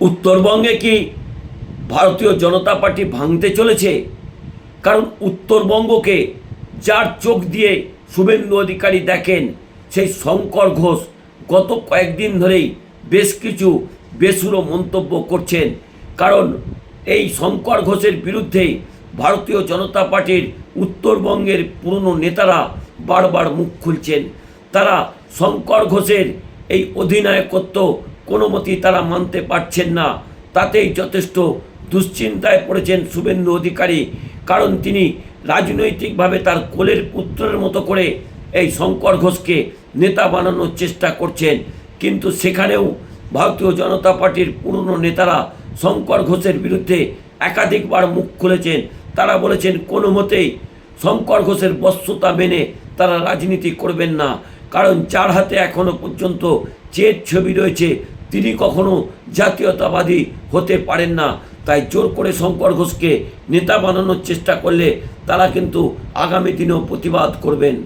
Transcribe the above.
উত্তরবঙ্গে কি ভারতীয় জনতা পার্টি ভাঙতে চলেছে? কারণ উত্তরবঙ্গকে যার চোখ দিয়ে শুভেন্দু অধিকারী দেখেন, সেই শঙ্কর ঘোষ গত কয়েকদিন ধরেই বেশ কিছু বেসুরো মন্তব্য করছেন। কারণ এই শঙ্কর ঘোষের বিরুদ্ধেই ভারতীয় জনতা পার্টির উত্তরবঙ্গের পুরনো নেতারা বারবার মুখ খুলছেন। তারা শঙ্কর ঘোষের এই অধিনায়কত্ব কোনো মতেই তারা মানতে পারছেন না। তাতেই যথেষ্ট দুশ্চিন্তায় পড়েছেন শুভেন্দু অধিকারী, কারণ তিনি রাজনৈতিকভাবে তার কোলের পুত্রের মতো করে এই শঙ্কর ঘোষকে নেতা বানানোর চেষ্টা করছেন। কিন্তু সেখানেও ভারতীয় জনতা পার্টির পুরনো নেতারা শঙ্কর ঘোষের বিরুদ্ধে একাধিকবার মুখ খুলেছেন। তারা বলেছেন, কোনো মতেই শঙ্কর ঘোষের বশ্যতা মেনে তারা রাজনীতি করবেন না, কারণ যার হাতে এখনও পর্যন্ত চেট ছবি রয়েছে, তিনি কখনো জাতীয়তাবাদী হতে পারেন না। তাই জোর করে শঙ্কর ঘোষকে নেতা বানানোর চেষ্টা করলে তারা কিন্তু আগামী দিনেও প্রতিবাদ করবেন।